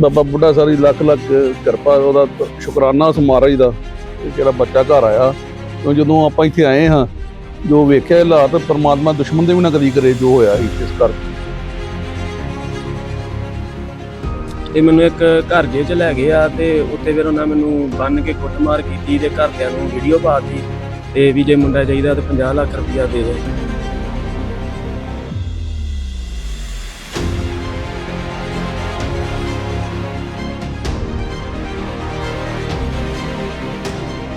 ਬਾਬਾ ਬੁੱਢਾ ਸਾਰੀ ਲੱਖ ਲੱਖ ਕਿਰਪਾ, ਉਹਦਾ ਸ਼ੁਕਰਾਨਾ ਉਸ ਦਾ ਜਿਹੜਾ ਬੱਚਾ ਘਰ ਆਇਆ। ਕਿਉਂ ਜਦੋਂ ਆਪਾਂ ਇੱਥੇ ਆਏ ਹਾਂ, ਜੋ ਵੇਖਿਆ ਇਹ ਹਾਲਾਤ, ਪਰਮਾਤਮਾ ਦੁਸ਼ਮਣ ਦੇ ਵੀ ਨਾ ਕਦੀ ਕਰੇ ਜੋ ਹੋਇਆ ਸੀ, ਇਸ ਕਰਕੇ ਤੇ ਮੈਨੂੰ ਇੱਕ ਘਰ ਜੇ ਚ ਲੈ ਗਏ ਆ ਤੇ ਉੱਥੇ ਫਿਰ ਉਹਨਾਂ ਮੈਨੂੰ ਬੰਨ ਕੇ ਕੁੱਟਮਾਰ ਕੀਤੀ ਤੇ ਘਰਦਿਆਂ ਨੂੰ ਵੀਡੀਓ ਪਾਤੀ ਤੇ ਵੀ ਜੇ ਮੁੰਡਾ ਚਾਹੀਦਾ ਤੇ 50 ਲੱਖ ਰੁਪਇਆ ਦੇ ਦਿਓ।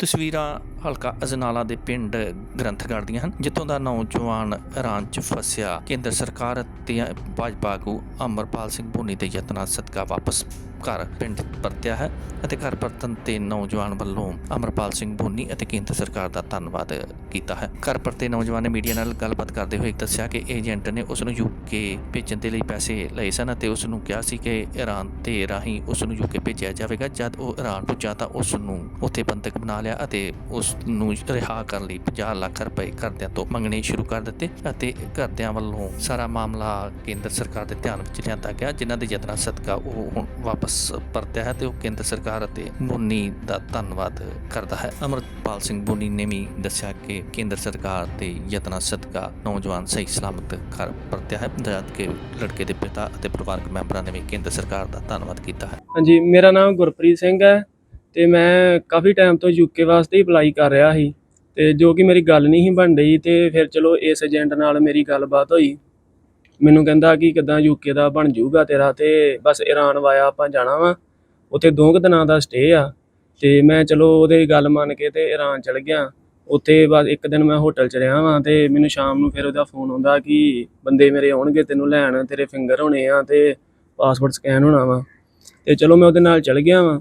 ਤਸਵੀਰਾਂ ਹਲਕਾ ਅਜਨਾਲਾ ਦੇ ਪਿੰਡ ਗ੍ਰੰਥਗੜ੍ਹ ਦੀਆਂ ਹਨ, ਜਿੱਥੋਂ ਦਾ ਨੌਜਵਾਨ ਇਰਾਨ 'ਚ ਫਸਿਆ। ਕੇਂਦਰ ਸਰਕਾਰ ਅਤੇ ਭਾਜਪਾ ਆਗੂ ਅਮਰਪਾਲ ਸਿੰਘ ਭੁੰਨੀ ਦੇ ਯਤਨਾਂ ਸਦਕਾ ਵਾਪਸ ਘਰ ਪਿੰਡ ਪਰਤਿਆ ਹੈ ਅਤੇ ਘਰ ਪਰਤਨ ਤੇ ਨੌਜਵਾਨ ਵੱਲੋਂ ਅਮਰਪਾਲ ਸਿੰਘ ਭੁੰਨੀ ਅਤੇ ਕੇਂਦਰ ਸਰਕਾਰ ਦਾ ਧੰਨਵਾਦ ਕੀਤਾ ਹੈ। ਘਰ ਪਰਤੇ ਨੌਜਵਾਨ ਨੇ ਮੀਡੀਆ ਨਾਲ ਗੱਲਬਾਤ ਕਰਦੇ ਹੋਏ ਦੱਸਿਆ ਕਿ ਏਜੰਟ ਨੇ ਉਸ ਨੂੰ ਯੂਕੇ ਭੇਜਣ ਦੇ ਲਈ ਪੈਸੇ ਲਏ ਸਨ ਅਤੇ ਉਸ ਨੂੰ ਕਿਹਾ ਸੀ ਕਿ ਇਰਾਨ ਦੇ ਰਾਹੀਂ ਉਸ ਨੂੰ ਯੂਕੇ ਭੇਜਿਆ ਜਾਵੇਗਾ। ਜਦ ਉਹ ਇਰਾਨ ਪੁੱਜਾ ਤਾਂ ਉਸ ਨੂੰ ਉੱਥੇ ਬੰਦਕ ਬਣਾ ਲਿਆ ਅਤੇ ਉਸ ਨੂੰ ਰਿਹਾ ਕਰਨ ਲਈ 50 ਲੱਖ ਰੁਪਏ ਘਰਦਿਆਂ ਤੋਂ ਮੰਗਣੇ ਸ਼ੁਰੂ ਕਰ ਦਿੱਤੇ ਅਤੇ ਘਰਦਿਆਂ ਵੱਲੋਂ ਸਾਰਾ ਮਾਮਲਾ ਕੇਂਦਰ ਸਰਕਾਰ ਦੇ ਧਿਆਨ ਵਿੱਚ ਲਿਆਂਦਾ ਗਿਆ, ਜਿਨ੍ਹਾਂ ਦੇ ਯਤਨਾਂ ਸਦਕਾ ਉਹ ਹੁਣ ਵਾਪਸ ਪਰਤਿਆ ਹੈ ਤੇ ਉਹ ਕੇਂਦਰ ਸਰਕਾਰ ਅਤੇ ਬੁੰਨੀ ਦਾ ਧੰਨਵਾਦ ਕਰਦਾ ਹੈ। ਅਮਰਪਾਲ ਸਿੰਘ ਬੁੰਨੀ ਨੇ ਵੀ ਦੱਸਿਆ ਕਿ ਕੇਂਦਰ ਸਰਕਾਰ ਦੇ ਯਤਨਾਂ ਸਦਕਾ ਨੌਜਵਾਨ ਸਹੀ ਸਲਾਮਤ ਘਰ ਪਰਤਿਆ ਹੈ, ਜਦ ਕਿ ਲੜਕੇ ਦੇ ਪਿਤਾ ਅਤੇ ਪਰਿਵਾਰਕ ਮੈਂਬਰਾਂ ਨੇ ਵੀ ਕੇਂਦਰ ਸਰਕਾਰ ਦਾ ਧੰਨਵਾਦ ਕੀਤਾ ਹੈ। ਹਾਂਜੀ, ਮੇਰਾ ਨਾਮ ਗੁਰਪ੍ਰੀਤ ਸਿੰਘ ਹੈ। ਤੇ ਮੈਂ ਕਾਫੀ ਟਾਈਮ ਤੋਂ ਯੂਕੇ ਵਾਸਤੇ ਹੀ ਅਪਲਾਈ ਕਰ ਰਿਹਾ ਸੀ ਤੇ ਜੋ ਕਿ ਮੇਰੀ ਗੱਲ ਨਹੀਂ ਸੀ ਬਣ ਰਹੀ ਤੇ ਫਿਰ ਚਲੋ ਇਸ ਏਜੰਟ ਨਾਲ ਮੇਰੀ ਗੱਲਬਾਤ ਹੋਈ। ਮੈਨੂੰ ਕਹਿੰਦਾ ਕਿ ਕਿਦਾਂ ਯੂਕੇ ਦਾ ਬਣ ਜਾਊਗਾ ਤੇਰਾ ਤੇ ਬਸ ਈਰਾਨ ਵਾਇਆ ਆਪਾਂ ਜਾਣਾ ਵਾ। ਉੱਥੇ ਦੋ ਕੁ ਦਿਨਾਂ ਦਾ ਸਟੇ ਆ ਤੇ ਮੈਂ ਚਲੋ ਉਹਦੇ ਗੱਲ ਮੰਨ ਕੇ ਤੇ ਈਰਾਨ ਚਲ ਗਿਆ। ਉੱਥੇ ਬਾਅਦ ਇੱਕ ਦਿਨ ਮੈਂ ਹੋਟਲ 'ਚ ਰਿਹਾ ਵਾਂ ਤੇ ਮੈਨੂੰ ਸ਼ਾਮ ਨੂੰ ਫਿਰ ਉਹਦਾ ਫੋਨ ਆਉਂਦਾ ਕਿ ਬੰਦੇ ਮੇਰੇ ਆਉਣਗੇ ਤੈਨੂੰ ਲੈਣ, ਤੇਰੇ ਫਿੰਗਰ ਹੋਣੇ ਆ ਤੇ ਪਾਸਪੋਰਟ ਸਕੈਨ ਹੋਣਾ ਵਾ। ਤੇ ਚਲੋ ਮੈਂ ਉਹਦੇ ਨਾਲ ਚਲ ਗਿਆ ਵਾਂ।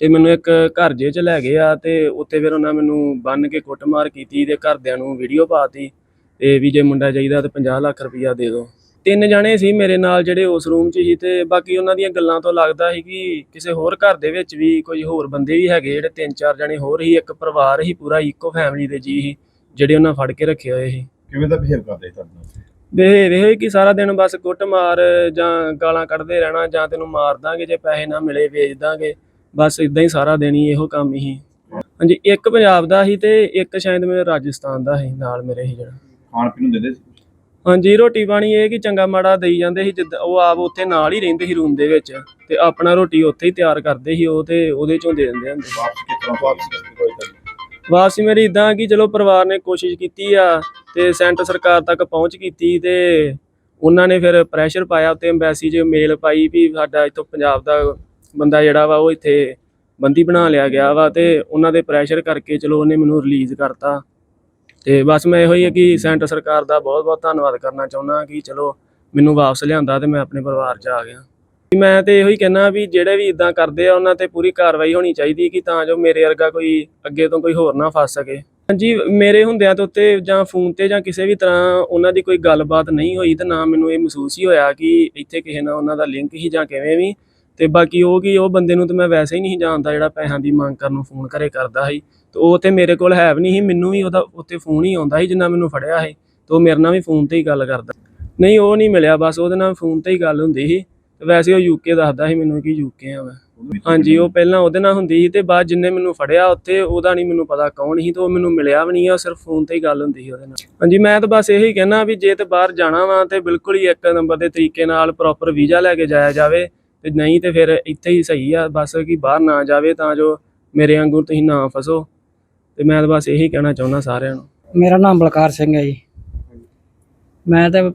ਤੇ ਮੈਨੂੰ ਇੱਕ ਘਰ ਜੇ ਚ ਲੈ ਗਏ ਆ ਤੇ ਉੱਥੇ ਫਿਰ ਉਹਨਾਂ ਮੈਨੂੰ ਬੰਨ ਕੇ ਕੁੱਟਮਾਰ ਕੀਤੀ ਤੇ ਘਰਦਿਆਂ ਨੂੰ ਵੀਡੀਓ ਪਾਤੀ ਤੇ ਵੀ ਜੇ ਮੁੰਡਾ ਚਾਹੀਦਾ ਤੇ 50 ਲੱਖ ਰੁਪਇਆ ਦੇ ਦਿਓ। ਤਿੰਨ ਜਣੇ ਸੀ ਮੇਰੇ ਨਾਲ ਜਿਹੜੇ ਉਸ ਰੂਮ 'ਚ ਸੀ ਤੇ ਬਾਕੀ ਉਹਨਾਂ ਦੀਆਂ ਗੱਲਾਂ ਤੋਂ ਲੱਗਦਾ ਸੀ ਕਿ ਕਿਸੇ ਹੋਰ ਘਰ ਦੇ ਵਿੱਚ ਵੀ ਕੋਈ ਹੋਰ ਬੰਦੇ ਵੀ ਹੈਗੇ ਜਿਹੜੇ ਤਿੰਨ ਚਾਰ ਜਣੇ ਹੋਰ ਸੀ ਇੱਕ ਪਰਿਵਾਰ ਸੀ ਪੂਰਾ ਇੱਕੋ ਫੈਮਿਲੀ ਦੇ ਜੀ ਸੀ ਜਿਹੜੇ ਉਹਨਾਂ ਫੜ ਕੇ ਰੱਖੇ ਹੋਏ ਸੀ। ਕਿਵੇਂ ਦਾ ਬਿਹੇਵ ਕਰਦੇ ਤੁਹਾਡੇ ਨਾਲ? ਵੇ ਵੇ ਕਿ ਸਾਰਾ ਦਿਨ ਬਸ ਕੁੱਟਮਾਰ ਜਾਂ ਗਾਲਾਂ ਕੱਢਦੇ ਰਹਿਣਾ ਜਾਂ ਤੈਨੂੰ ਮਾਰ ਦਾਂਗੇ ਜੇ ਪੈਸੇ ਨਾ ਮਿਲੇ ਵੇਚ ਦਾਂਗੇ। ਬਸ ਇਦਾਂ ਹੀ ਸਾਰਾ ਦਿਨ ਹੀ ਇਹੋ ਕੰਮ ਹੀ। ਹਾਂਜੀ ਇੱਕ ਪੰਜਾਬ ਦਾ ਸੀ ਤੇ ਇੱਕ ਸ਼ਾਇਦ ਮੇਰੇ ਰਾਜਸਥਾਨ ਦਾ ਸੀ ਨਾਲ ਮੇਰੇ ਸੀ ਜਿਹੜਾ। ਖਾਣ ਪੀਣ ਨੂੰ ਦਿੰਦੇ ਸੀ? ਹਾਂਜੀ ਰੋਟੀ ਪਾਣੀ ਇਹ ਕਿ ਚੰਗਾ ਮਾੜਾ ਦੇਈ ਜਾਂਦੇ ਸੀ ਜਿੱਦਾਂ ਉਹ ਆਪ ਉੱਥੇ ਨਾਲ ਹੀ ਰਹਿੰਦੇ ਸੀ ਰੂਮ ਦੇ ਵਿੱਚ ਤੇ ਆਪਣਾ ਰੋਟੀ ਉੱਥੇ ਹੀ ਤਿਆਰ ਕਰਦੇ ਸੀ ਉਹ ਤੇ ਉਹਦੇ ਚੋਂ ਦੇ ਦਿੰਦੇ ਹੁੰਦੇ ਵਾਪਸ ਤਰ੍ਹਾਂ ਵਾਪਸ ਕੀਤੀ ਕੋਈ ਗੱਲ ਵਾਪਸੀ ਮੇਰੀ ਇਦਾਂ ਕਿ ਚਲੋ ਪਰਿਵਾਰ ਨੇ ਕੋਸ਼ਿਸ਼ ਕੀਤੀ ਆ ਤੇ ਸੈਂਟਰ ਸਰਕਾਰ ਤੱਕ ਪਹੁੰਚ ਕੀਤੀ ਤੇ ਉਹਨਾਂ ਨੇ ਫਿਰ ਪ੍ਰੈਸ਼ਰ ਪਾਇਆ ਉੱਤੇ ਐਮਬੈਸੀ 'ਚ ਮੇਲ ਪਾਈ ਵੀ ਸਾਡਾ ਇੱਥੋਂ ਪੰਜਾਬ ਦਾ ਬੰਦਾ ਜਿਹੜਾ ਵਾ ਉਹ ਇੱਥੇ ਬੰਦੀ ਬਣਾ ਲਿਆ ਗਿਆ ਵਾ ਤੇ ਉਹਨਾਂ ਦੇ ਪ੍ਰੈਸ਼ਰ ਕਰਕੇ ਚਲੋ ਉਹਨੇ ਮੈਨੂੰ ਰਿਲੀਜ਼ ਕਰਤਾ। ਤੇ ਬਸ ਮੈਂ ਇਹੋ ਹੀ ਹੈ ਕਿ ਸੈਂਟਰ ਸਰਕਾਰ ਦਾ ਬਹੁਤ ਬਹੁਤ ਧੰਨਵਾਦ ਕਰਨਾ ਚਾਹੁੰਦਾ ਕਿ ਚਲੋ ਮੈਨੂੰ ਵਾਪਸ ਲਿਆਂਦਾ ਤੇ ਮੈਂ ਆਪਣੇ ਪਰਿਵਾਰ 'ਚ ਆ ਗਿਆ। ਮੈਂ ਤੇ ਇਹੋ ਹੀ ਕਹਿਣਾ ਵੀ ਜਿਹੜੇ ਵੀ ਇਦਾਂ ਕਰਦੇ ਆ ਉਹਨਾਂ ਤੇ ਪੂਰੀ ਕਾਰਵਾਈ ਹੋਣੀ ਚਾਹੀਦੀ ਕਿ ਤਾਂ ਜੋ ਮੇਰੇ ਵਰਗਾ ਕੋਈ ਅੱਗੇ ਤੋਂ ਕੋਈ ਹੋਰ ਨਾ ਫਸ ਸਕੇ। ਹਾਂਜੀ, ਮੇਰੇ ਹੁੰਦਿਆਂ ਤੇ ਉੱਤੇ ਜਾਂ ਫੋਨ ਤੇ ਜਾਂ ਕਿਸੇ ਵੀ ਤਰ੍ਹਾਂ ਉਹਨਾਂ ਦੀ ਕੋਈ ਗੱਲਬਾਤ ਨਹੀਂ ਹੋਈ ਤੇ ਨਾ ਮੈਨੂੰ ਇਹ ਮਹਿਸੂਸ ਹੀ ਹੋਇਆ ਕਿ ਇੱਥੇ ਕਿਸੇ ਨਾਲ ਉਹਨਾਂ ਦਾ ਲਿੰਕ ਹੀ ਜਾਂ ਕਿਵੇਂ ਵੀ ਤੇ ਬਾਕੀ ਉਹ ਕਿ ਉਹ ਬੰਦੇ ਨੂੰ ਤੇ ਮੈਂ ਵੈਸੇ ਹੀ ਨਹੀਂ ਜਾਣਦਾ ਜਿਹੜਾ ਪੈਸਿਆਂ ਦੀ ਮੰਗ ਕਰਨ ਨੂੰ ਫੋਨ ਘਰੇ ਕਰਦਾ ਸੀ। ਤੇ ਉਹ ਤੇ ਮੇਰੇ ਕੋਲ ਹੈ ਵੀ ਨਹੀਂ ਸੀ ਮੈਨੂੰ ਵੀ ਉਹਦਾ ਉੱਤੇ ਫੋਨ ਹੀ ਆਉਂਦਾ ਸੀ ਜਿੰਨਾ ਮੈਨੂੰ ਫੜਿਆ ਸੀ ਤੇ ਉਹ ਮੇਰੇ ਨਾਲ ਵੀ ਫੋਨ ਤੇ ਹੀ ਗੱਲ ਕਰਦਾ। ਨਹੀਂ ਉਹ ਨਹੀਂ ਮਿਲਿਆ ਬਸ ਉਹਦੇ ਨਾਲ ਫੋਨ ਤੇ ਹੀ ਗੱਲ ਹੁੰਦੀ ਸੀ। ਤੇ ਵੈਸੇ ਉਹ ਯੂਕੇ ਦੱਸਦਾ ਸੀ ਮੈਨੂੰ ਕਿ ਯੂਕੇ ਆ ਮੈਂ। ਹਾਂਜੀ ਉਹ ਪਹਿਲਾਂ ਉਹਦੇ ਨਾਲ ਹੁੰਦੀ ਸੀ ਤੇ ਬਾਅਦ ਜਿੰਨੇ ਮੈਨੂੰ ਫੜਿਆ ਉੱਥੇ ਉਹਦਾ ਨਹੀਂ ਮੈਨੂੰ ਪਤਾ ਕੌਣ ਸੀ ਤੇ ਉਹ ਮੈਨੂੰ ਮਿਲਿਆ ਵੀ ਨਹੀਂ ਆ ਸਿਰਫ ਫੋਨ ਤੇ ਹੀ ਗੱਲ ਹੁੰਦੀ ਸੀ ਉਹਦੇ ਨਾਲ। ਹਾਂਜੀ ਮੈਂ ਤਾਂ ਬਸ ਇਹੀ ਕਹਿਣਾ ਵੀ ਜੇ ਤੇ ਬਾਹਰ ਜਾਣਾ ਵਾ ਤੇ ਬਿਲਕੁਲ ਹੀ ਇੱਕ ਨੰਬਰ ਦੇ ਤਰੀਕੇ ਨਾਲ ਪ੍ਰੋਪਰ ਵੀਜ਼ਾ ਲੈ ਕੇ ਜਾਇਆ ਜਾਵੇ ਤੇ ਨਹੀਂ ਤੇ ਫਿਰ ਇੱਥੇ ਹੀ ਸਹੀ ਆ ਬਸ ਕਿ ਬਾਹਰ ਨਾ ਜਾਵੇ ਤਾਂ ਜੋ ਮੇਰੇ ਵਾਂਗੂ ਤੁਸੀਂ ਨਾ ਫਸੋ। ਤੇ ਮੈਂ ਤਾਂ ਬਸ ਇਹੀ ਕਹਿਣਾ ਚਾਹੁੰਦਾ ਸਾਰਿਆਂ ਨੂੰ। ਮੇਰਾ ਨਾਮ ਬਲਕਾਰ ਸਿੰਘ ਹੈ ਜੀ। ਮੈਂ ਤਾਂ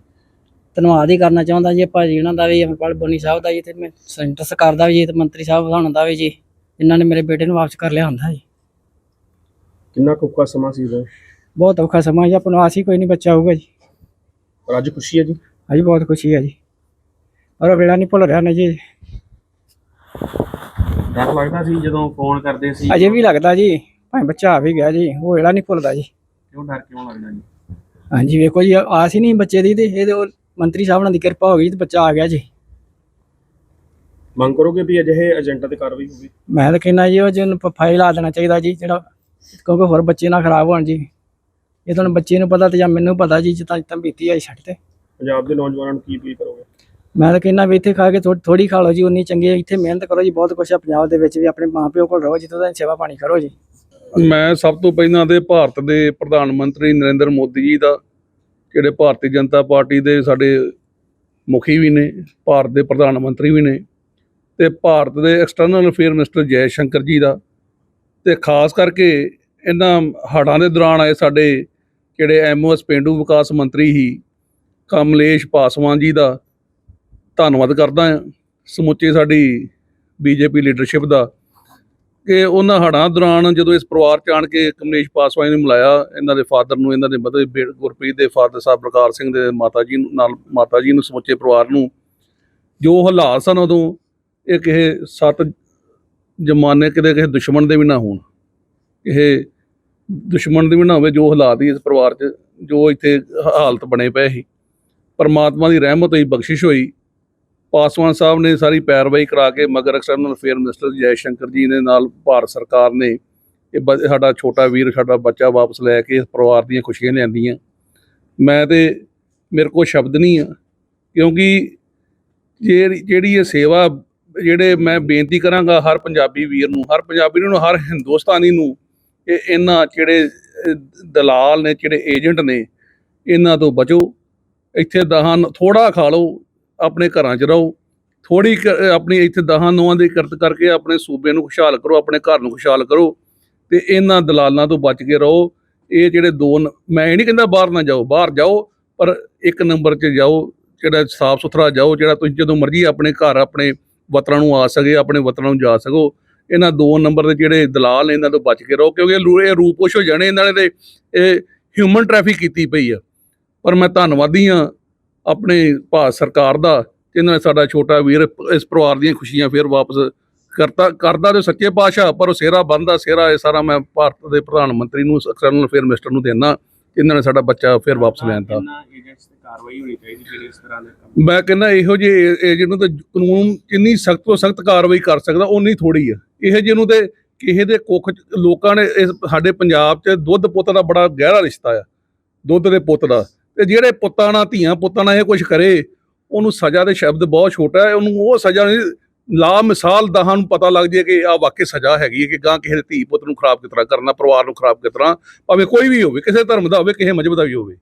ਧੰਨਵਾਦ ਹੀ ਕਰਨਾ ਚਾਹੁੰਦਾ ਜੀ ਭਾਜੀ ਉਹਨਾਂ ਦਾ ਵੀ ਅਮਰਪਾਲ ਬੋਨੀ ਸਾਹਿਬ ਦਾ ਜੀ ਤੇ ਮੈਂ ਸੈਂਟਰ ਸਰਕਾਰ ਦਾ ਵੀ ਜੀ ਤੇ ਮੰਤਰੀ ਸਾਹਿਬ ਹੋਣਾ ਦਾ ਵੀ ਜੀ ਜਿਨ੍ਹਾਂ ਨੇ ਮੇਰੇ ਬੇਟੇ ਨੂੰ ਵਾਪਸ ਕਰ ਲਿਆ ਹੁੰਦਾ ਜੀ। ਕਿੰਨਾ ਕੁੱਕਾ ਸਮਾਂ ਸੀ ਉਹ ਬਹੁਤ ਔਖਾ ਸਮਾਂ ਜੀ ਆਪਣਾ ਆਸ ਕੋਈ ਨਹੀਂ ਬੱਚਾ ਹੋਊਗਾ ਜੀ। ਪਰ ਅੱਜ ਖੁਸ਼ੀ ਹੈ ਜੀ? ਅਜੀ ਬਹੁਤ ਖੁਸ਼ੀ ਹੈ ਜੀ। ਔਰ ਵੇਲਾ ਨਹੀਂ ਭੁੱਲ ਰਿਹਾ ਨਾ ਜੀ। ਡਰ ਲੱਗਦਾ ਸੀ ਜਦੋਂ ਫੋਨ ਕਰਦੇ ਸੀ? ਅਜੇ ਵੀ ਲੱਗਦਾ ਜੀ ਭਾਵੇਂ ਬੱਚਾ ਆ ਵੀ ਗਿਆ ਜੀ ਉਹ ਵੇਲਾ ਨਹੀਂ ਭੁੱਲਦਾ ਜੀ। ਕਿਉਂ ਡਰ ਕਿਉਂ ਲੱਗਦਾ ਜੀ? ਹਾਂਜੀ ਵੇਖੋ ਜੀ ਆਸ ਹੀ ਨਹੀਂ ਬੱਚੇ ਦੀ ਤੇ ਇਹਦੇ ਉਹ ਮੰਤਰੀ ਸਾਹਿਬ ਨਾਲ ਦੀ ਕਿਰਪਾ ਹੋ ਗਈ ਤੇ ਬੱਚਾ ਆ ਗਿਆ ਜੀ। ਮੰਗ ਕਰੋਗੇ ਵੀ ਅਜਿਹੇ ਏਜੰਟਾਂ ਤੇ ਕਾਰਵਾਈ ਹੋਵੇ? ਮੈਂ ਤਾਂ ਕਹਿੰਦਾ ਜੀ ਉਹ ਜਿਹਨੂੰ ਫਾਈਲ ਲਾ ਦੇਣਾ ਚਾਹੀਦਾ ਜੀ ਜਿਹੜਾ ਕਿਉਂਕਿ ਹੋਰ ਬੱਚੇ ਨਾ ਖਰਾਬ ਹੋਣ ਜੀ। ਇਹ ਤੁਹਾਨੂੰ ਬੱਚੇ ਨੂੰ ਪਤਾ ਤੇ ਜਾਂ ਮੈਨੂੰ ਪਤਾ ਜੀ ਜਿੱਦਾਂ ਜਿੱਦਾਂ ਬੀਤੀ ਆਈ ਛੱਡ ਤੇ। ਪੰਜਾਬ ਦੇ ਨੌਜਵਾਨਾਂ ਨੂੰ ਕੀ ਅਪੀਲ ਕਰੋਗੇ? ਮੈਂ ਤਾਂ ਕਹਿੰਦਾ ਵੀ ਇੱਥੇ ਖਾ ਕੇ ਥੋੜੀ ਖਾ ਲਓ ਜੀ, ਉਨੀ ਚੰਗੀ ਹੈ। ਇੱਥੇ ਮਿਹਨਤ ਕਰੋ ਜੀ, ਬਹੁਤ ਕੁਛ ਆ ਪੰਜਾਬ ਦੇ ਵਿੱਚ ਵੀ, ਆਪਣੇ ਮਾਂ ਪਿਓ ਕੋਲ ਰਹੋ, ਜਿੱਥੋਂ ਦਾ ਸੇਵਾ ਪਾਣੀ ਕਰੋ ਜੀ। ਮੈਂ ਸਭ ਤੋਂ ਪਹਿਲਾਂ ਤੇ ਭਾਰਤ ਦੇ ਪ੍ਰਧਾਨ ਮੰਤਰੀ ਨਰਿੰਦਰ ਮੋਦੀ ਜੀ ਦਾ ਜਿਹੜੇ ਭਾਰਤੀ ਜਨਤਾ ਪਾਰਟੀ ਦੇ ਸਾਡੇ ਮੁਖੀ ਵੀ ਨੇ, ਭਾਰਤ ਦੇ ਪ੍ਰਧਾਨ ਮੰਤਰੀ ਵੀ ਨੇ, ਤੇ ਭਾਰਤ ਦੇ external affair minister Jai Shankar ji ਦਾ, ਤੇ ਖਾਸ ਕਰਕੇ ਇਹਨਾਂ ਹੜ੍ਹਾਂ ਦੇ ਦੌਰਾਨ ਆਏ ਸਾਡੇ ਜਿਹੜੇ ਐਮਓਐਸ ਪਿੰਡੂ ਵਿਕਾਸ ਮੰਤਰੀ ਹੀ ਕਮਲੇਸ਼ ਪਾਸਵਾਨ ਜੀ ਦਾ ਧੰਨਵਾਦ ਕਰਦਾ ਹਾਂ ਸਮੁੱਚੇ ਸਾਡੀ ਬੀਜੇਪੀ ਲੀਡਰਸ਼ਿਪ ਦਾ ਕਿ ਉਹਨਾਂ ਹੜ੍ਹਾਂ ਦੌਰਾਨ ਜਦੋਂ ਇਸ ਪਰਿਵਾਰ ਚ ਆਣ ਕੇ ਕਮਲੇਸ਼ ਪਾਸਵਾਨ ਨੂੰ ਮਿਲਾਇਆ, ਇਹਨਾਂ ਦੇ ਫਾਦਰ ਨੂੰ, ਇਹਨਾਂ ਦੇ ਮਦਰ ਗੁਰਪ੍ਰੀਤ ਦੇ ਫਾਦਰ ਸਾਹਿਬ ਪ੍ਰਕਾਰ ਸਿੰਘ ਦੇ ਮਾਤਾ ਜੀ ਨੂੰ, ਨਾਲ ਮਾਤਾ ਜੀ ਨੂੰ, ਸਮੁੱਚੇ ਪਰਿਵਾਰ ਨੂੰ ਜੋ ਹਾਲਾਤ ਸਨ ਉਦੋਂ, ਇਹ ਕਿਸੇ ਸੱਤ ਜਮਾਨੇ ਕਿਤੇ ਕਿਸੇ ਦੁਸ਼ਮਣ ਦੇ ਵੀ ਨਾ ਹੋਣ। ਇਹ ਦੁਸ਼ਮਣ ਦੇ ਵੀ ਨਾ ਹੋਵੇ ਜੋ ਹਾਲਾਤ ਹੀ ਇਸ ਪਰਿਵਾਰ 'ਚ, ਜੋ ਇੱਥੇ ਹਾਲਤ ਬਣੇ ਪਏ ਸੀ। ਪਰਮਾਤਮਾ ਦੀ ਰਹਿਮਤ ਹੋਈ, ਬਖਸ਼ਿਸ਼ ਹੋਈ। ਪਾਸਵਾਨ ਸਾਹਿਬ ਨੇ ਸਾਰੀ ਪੈਰਵਾਈ ਕਰਾ ਕੇ ਮਗਰ external affair minister Jai Shankar ji ਦੇ ਨਾਲ ਭਾਰਤ ਸਰਕਾਰ ਨੇ ਇਹ ਬ- ਸਾਡਾ ਛੋਟਾ ਵੀਰ, ਸਾਡਾ ਬੱਚਾ ਵਾਪਸ ਲੈ ਕੇ ਇਸ ਪਰਿਵਾਰ ਦੀਆਂ ਖੁਸ਼ੀਆਂ ਲਿਆਂਦੀਆਂ। ਮੈਂ ਤੇ ਮੇਰੇ ਕੋਲ ਸ਼ਬਦ ਨਹੀਂ ਆ, ਕਿਉਂਕਿ ਜਿਹੜੀ ਜਿਹੜੀ ਇਹ ਸੇਵਾ, ਜਿਹੜੇ ਮੈਂ ਬੇਨਤੀ ਕਰਾਂਗਾ ਹਰ ਪੰਜਾਬੀ ਵੀਰ ਨੂੰ, ਹਰ ਪੰਜਾਬੀ ਨੂੰ, ਹਰ ਹਿੰਦੁਸਤਾਨੀ ਨੂੰ, ਕਿ ਇਹਨਾਂ ਜਿਹੜੇ ਦਲਾਲ ਨੇ, ਜਿਹੜੇ ਏਜੰਟ ਨੇ, ਇਹਨਾਂ ਤੋਂ ਬਚੋ। ਇੱਥੇ ਦਹਨ ਥੋੜਾ ਖਾ ਲਓ ਆਪਣੇ ਘਰਾਂ 'ਚ ਰਹੋ। ਥੋੜੀ ਆਪਣੀ ਇੱਥੇ ਦਹਾਂ ਨੌਆਂ ਦੀ ਕਿਰਤ ਕਰਕੇ ਆਪਣੇ ਸੂਬੇ ਨੂੰ ਖੁਸ਼ਹਾਲ ਕਰੋ, ਆਪਣੇ ਘਰ ਨੂੰ ਖੁਸ਼ਹਾਲ ਕਰੋ ਤੇ ਇਹਨਾਂ ਦਲਾਲਾਂ ਤੋਂ ਬਚ ਕੇ ਰਹੋ। ਇਹ ਜਿਹੜੇ ਦੋ ਮੈਂ ਇਹ ਨਹੀਂ ਕਹਿੰਦਾ ਬਾਹਰ ਨਾ ਜਾਓ, ਬਾਹਰ ਜਾਓ, ਪਰ ਇੱਕ ਨੰਬਰ 'ਚ ਜਾਓ, ਜਿਹੜਾ ਸਾਫ਼ ਸੁਥਰਾ ਜਾਓ, ਜਿਹੜਾ ਤੁਸੀਂ ਜਦੋਂ ਮਰਜ਼ੀ ਆਪਣੇ ਘਰ, ਆਪਣੇ ਵਤਨਾਂ ਨੂੰ ਆ ਸਕੇ, ਆਪਣੇ ਵਤਨਾਂ ਨੂੰ ਜਾ ਸਕੋ। ਇਹਨਾਂ ਦੋ ਨੰਬਰ ਦੇ ਜਿਹੜੇ ਦਲਾਲ ਨੇ, ਇਹਨਾਂ ਤੋਂ ਬਚ ਕੇ ਰਹੋ, ਕਿਉਂਕਿ ਇਹ ਇਹ ਰੂਪੋਸ਼ ਹੋ ਜਾਣੇ ਇਹਨਾਂ ਨੇ ਤੇ ਇਹ ਹਿਊਮਨ ਟ੍ਰੈਫਿਕ ਕੀਤੀ ਪਈ ਆ। ਪਰ ਮੈਂ ਧੰਨਵਾਦੀ ਹਾਂ ਆਪਣੇ ਭਾਰਤ ਸਰਕਾਰ ਦਾ ਕਿ ਇਹਨਾਂ ਨੇ ਸਾਡਾ ਛੋਟਾ ਵੀਰ ਇਸ ਪਰਿਵਾਰ ਦੀਆਂ ਖੁਸ਼ੀਆਂ ਫੇਰ ਵਾਪਸ ਕਰਤਾ ਕਰਦਾ ਤੇ ਸੱਚੇ ਪਾਤਸ਼ਾਹ ਪਰ ਉਹ ਸਿਹਰਾ ਬੰਦਾ ਸਿਹਰਾ ਇਹ ਸਾਰਾ ਮੈਂ ਭਾਰਤ ਦੇ ਪ੍ਰਧਾਨ ਮੰਤਰੀ ਨੂੰ ਐਕਸਟਰਨਲ ਅਫੇਅਰ ਮਿਨਿਸਟਰ ਨੂੰ ਦੇਣਾ ਇਹਨਾਂ ਨੇ ਸਾਡਾ ਬੱਚਾ ਫੇਰ ਵਾਪਸ ਲੈਣਦਾ ਇਹਨਾਂ ਏਜੰਟਸ ਤੇ ਕਾਰਵਾਈ ਹੋਣੀ ਚਾਹੀਦੀ ਜਿਹੜੇ ਇਸ ਤਰ੍ਹਾਂ ਦੇ ਕੰਮ ਮੈਂ ਕਹਿੰਦਾ ਇਹੋ ਜਿਹੇ ਏਜੰਟ ਨੂੰ ਤੇ ਕਾਨੂੰਨ ਜਿੰਨੀ ਸਖਤ ਤੋਂ ਸਖਤ ਕਾਰਵਾਈ ਕਰ ਸਕਦਾ ਉਨੀ ਥੋੜੀ ਆ। ਇਹੋ ਜਿਹੇ ਨੂੰ ਤੇ ਕਿਸੇ ਦੇ ਕੁੱਖ ਲੋਕਾਂ ਨੇ ਸਾਡੇ ਪੰਜਾਬ 'ਚ ਦੁੱਧ ਪੁੱਤ ਦਾ ਬੜਾ ਗਹਿਰਾ ਰਿਸ਼ਤਾ ਆ ਦੁੱਧ ਦੇ ਪੁੱਤ ਦਾ। ਤੇ ਜਿਹੜੇ ਪੁੱਤਾਂ ਨਾਲ, ਧੀਆਂ ਪੁੱਤਾਂ ਨਾਲ ਇਹ ਕੁਝ ਕਰੇ, ਉਹਨੂੰ ਸਜ਼ਾ ਦੇ ਸ਼ਬਦ ਬਹੁਤ ਛੋਟਾ ਹੈ, ਉਹਨੂੰ ਉਹ ਸਜ਼ਾ ਨਹੀਂ ਲਾ ਮਿਸਾਲ ਦਹਾਂ ਨੂੰ ਪਤਾ ਲੱਗ ਜੇ ਕਿ ਆ ਵਾਕਈ ਸਜ਼ਾ ਹੈਗੀ ਹੈ ਕਿ ਗਾਂ ਕਿਸੇ ਦੇ ਧੀ ਪੁੱਤ ਨੂੰ ਖਰਾਬ ਕਿਸ ਤਰ੍ਹਾਂ ਕਰਨਾ, ਪਰਿਵਾਰ ਨੂੰ ਖਰਾਬ ਕਿਸ ਤਰ੍ਹਾਂ, ਭਾਵੇਂ ਕੋਈ ਵੀ ਹੋਵੇ, ਕਿਸੇ ਧਰਮ ਦਾ ਹੋਵੇ, ਕਿਸੇ ਮਜ੍ਹਬ ਦਾ ਵੀ ਹੋਵੇ।